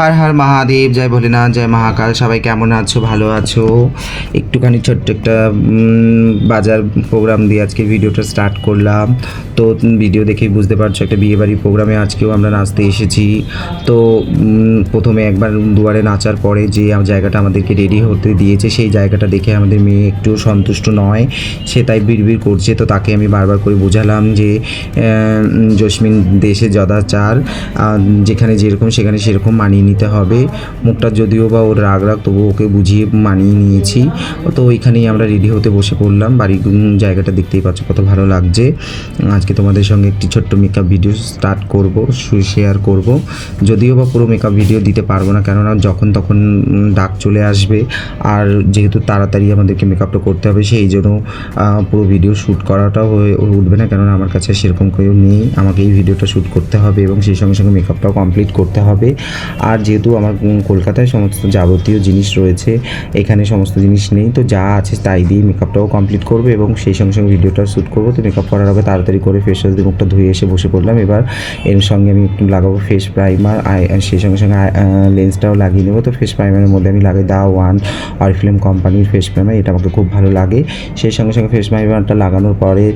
হর হর মহাদেব, জয় ভোলেনাথ, জয় মহাকাল। সবাই কেমন আছো? ভালো আছো? একটুখানি ছোট্ট একটা বাজার প্রোগ্রাম দিয়ে আজকে ভিডিওটা স্টার্ট করলাম। তো ভিডিও দেখেই বুঝতে পারছ, একটা বিয়েবাড়ির প্রোগ্রামে আজকেও আমরা নাচতে এসেছি। তো প্রথমে একবার দুয়ারে নাচার পরে যে জায়গাটা আমাদেরকে রেডি হতে দিয়েছে, সেই জায়গাটা দেখে আমাদের মেয়ে একটু সন্তুষ্ট নয়। সে তাই বিড়বিড় করছে, তো তাকে আমি বারবার করে বোঝালাম যে জসমিন দেশে যদাচার যেখানে যেরকম সেখানে সেরকম মানিয়ে নিতে হবে। মুখটা যদিও বা ওর রাগ রাগ তবু ওকে বুঝিয়ে মানিয়ে নিয়েছি। তো ওইখানেই আমরা রেডি হতে বসে পড়লাম। বাড়ির জায়গাটা দেখতেই পাচ্ছ কত ভালো লাগছে। আজকে তোমাদের সঙ্গে একটি ছোট্ট মেকআপ ভিডিও স্টার্ট করব শেয়ার করব। যদিও বা পুরো মেকআপ ভিডিও দিতে পারব না, কেননা যখন তখন ডাক চলে আসবে। আর যেহেতু তাড়াতাড়ি আমাদেরকে মেকআপটা করতে হবে, সেই জন্য পুরো ভিডিও শ্যুট করাটাও হয়ে উঠবে না। কেননা আমার কাছে সেরকম কেউ নেই। আমাকে এই ভিডিওটা শ্যুট করতে হবে এবং সেই সঙ্গে সঙ্গে মেকআপটাও কমপ্লিট করতে হবে। আর যেহেতু আমার কলকাতায় সমস্ত যাবতীয় জিনিস রয়েছে, এখানে সমস্ত জিনিস নেই, তো যা আছে তাই দিয়ে মেকআপটাও কমপ্লিট করবে এবং সেই সঙ্গে সঙ্গে ভিডিওটা শ্যুট করব। তো মেকআপ করার আগে তাড়াতাড়ি করে ফেস ওয়াশ দিয়ে মুখটা ধুয়ে এসে বসে পড়লাম। এবার এর সঙ্গে আমি একটু লাগাবো ফেস প্রাইমার সেই সঙ্গে সঙ্গে লেন্সটাও লাগিয়ে নেব। তো ফেস প্রাইমারের মধ্যে আমি লাগাই দা ওয়ান অরিফ্লেম কোম্পানির ফেস প্রাইমার এটা আমাকে খুব ভালো লাগে। সেই সঙ্গে সঙ্গে ফেস প্রাইমারটা লাগানোর পরে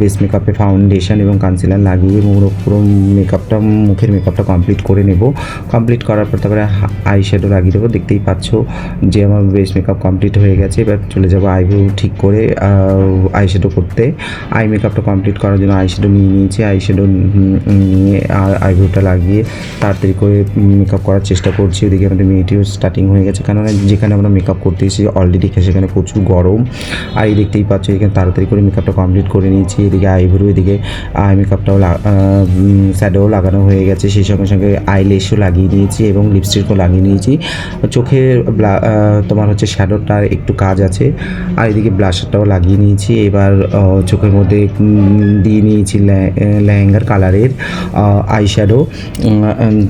বেস মেকআপে ফাউন্ডেশন এবং কনসিলার লাগিয়ে পুরো মেকআপটা মুখের মেকআপটা কমপ্লিট করে নেব। কমপ্লিট করার পর তারপরে আই শ্যাডো লাগিয়ে দেবো। দেখতেই পাচ্ছ যে আমার বেস মেকআপ কমপ্লিট হয়ে গেছে। এবার চলে যাব আইব্রো ঠিক করে আই শ্যাডো করতে। আই মেকআপটা কমপ্লিট করার জন্য আই শ্যাডো নিয়ে নিয়েছি। আই শ্যাডো নিয়ে আইব্রোটা লাগিয়ে তাড়াতাড়ি করে মেকআপ করার চেষ্টা করছি। ওদিকে আমাদের মেয়েটিও স্টার্টিং হয়ে গেছে। কেননা যেখানে আমরা মেকআপ করতে এসেছি অলরেডি সেখানে প্রচুর গরম। আর এই দেখতেই পাচ্ছ এখানে তাড়াতাড়ি করে মেকআপটা কমপ্লিট করে নিয়েছি। এদিকে আইব্রো এদিকে আই মেকআপটাও শ্যাডোও লাগানো হয়ে গেছে। সেই সঙ্গে সঙ্গে আই লেশও লাগিয়ে নিয়েছি এবং লিপস্টিকও লাগিয়ে নিয়েছি। ব্লা- তোমার হচ্ছে শ্যাডোটার একটু কাজ আছে। আর এদিকে ব্লাশারটাও লাগিয়ে নিয়েছি। এবার চোখের মধ্যে দিয়ে নিয়েছি লেহেঙ্গার কালারের আই শ্যাডো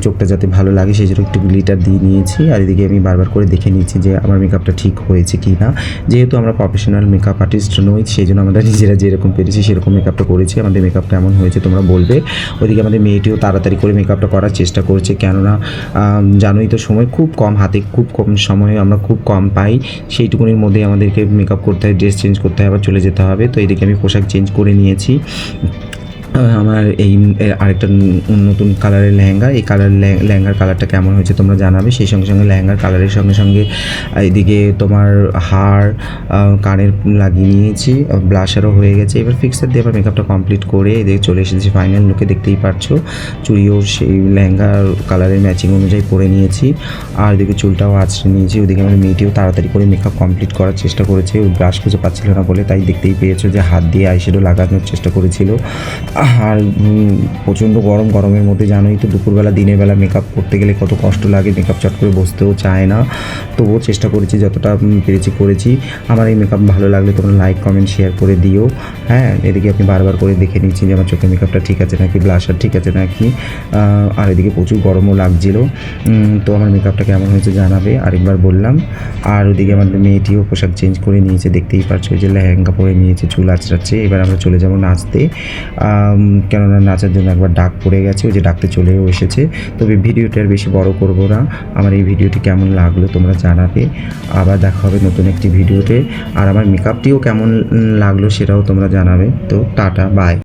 চোখটা যাতে ভালো লাগে সেই জন্য একটু গ্লিটার দিয়ে নিয়েছি। আর এদিকে আমি বারবার করে দেখে নিয়েছি যে আমার মেকআপটা ঠিক হয়েছে কি না যেহেতু আমরা প্রফেশনাল মেকআপ আর্টিস্ট নই, সেই জন্য আমরা নিজেরা যেরকম পেরেছি সেরকম মেকআপটা করেছি। আমাদের মেকআপটা এমন হয়েছে, তোমরা বলবে। ওইদিকে আমাদের মেয়েটিও তাড়াতাড়ি করে মেকআপটা করার চেষ্টা করছে। কেননা আম, জানোই তো সময় খুব কম হাতে খুব কম সময়ে আমরা খুব কম পাই। সেইটুকুনির মধ্যে আমাদেরকে মেকআপ করতে হয় ড্রেস চেঞ্জ করতে হয় আবার চলে যেতে হবে। তো এদিকে আমি পোশাক চেঞ্জ করে নিয়েছি। আমার এই আরেকটা নতুন কালারের লেহেঙ্গা। এই কালার লেহেঙ্গার কালারটা কেমন হয়েছে তোমরা জানাবে। সেই সঙ্গে সঙ্গে লেহেঙ্গার কালারের সঙ্গে সঙ্গে এদিকে তোমার হার কানের লাগিয়ে নিয়েছি ব্লাশারও হয়ে গেছে। এবার ফিক্সার দিয়ে আবার মেকআপটা কমপ্লিট করে এদিকে চলে এসেছি ফাইনাল লুকে দেখতেই পারছ চুড়িও সেই লেহেঙ্গার কালারের ম্যাচিং অনুযায়ী পরে নিয়েছি। আর এদিকে চুলটাও আছড়ে নিয়েছি। ওদিকে আমার মেয়েটিও তাড়াতাড়ি করে মেকআপ কমপ্লিট করার চেষ্টা করেছে। ব্রাশ খুঁজে পাচ্ছিল না বলে তাই দেখতেই পেয়েছ যে হাত দিয়ে আইশ্যাডো লাগানোর চেষ্টা করেছিল। আর প্রচণ্ড গরম, গরমের মধ্যে জানোই তো দুপুরবেলা, দিনের বেলা মেকআপ করতে গেলে কত কষ্ট লাগে মেকআপ চট করে বসতেও চায় না। তবুও চেষ্টা করেছি, যতটা পেরেছি করেছি। আমার এই মেকআপ ভালো লাগলে তোমরা লাইক কমেন্ট শেয়ার করে দিও। হ্যাঁ এদিকে আপনি বারবার করে দেখে নিচ্ছি যে আমার চোখের মেকআপটা ঠিক আছে নাকি ব্লাশার ঠিক আছে নাকি। আর এদিকে প্রচুর গরমও লাগছিল। তো আমার মেকআপটা কেমন হয়েছে জানাবে, আরেকবার বললাম। আর ওদিকে আমাদের মেয়েটিও পোশাক চেঞ্জ করে নিয়েছে, দেখতেই পারছ যে লেহেঙ্গা পরে নিয়েছে, চুল আঁচড়াচ্ছে। এবার আমরা চলে যাব নাচতে। কেননা নাচার জন্য একবার ডাক পড়ে গেছে, ওই যে ডাকতে চলেও এসেছে। তবে ভিডিওটি আর বেশি বড় করব না। আমার এই ভিডিওটি কেমন লাগল তোমরা জানাবে। আবার দেখা হবে নতুন একটি ভিডিওতে। আর আমার মেকআপটিও কেমন লাগল সেটাও তোমরা জানাবে। তো টাটা বাই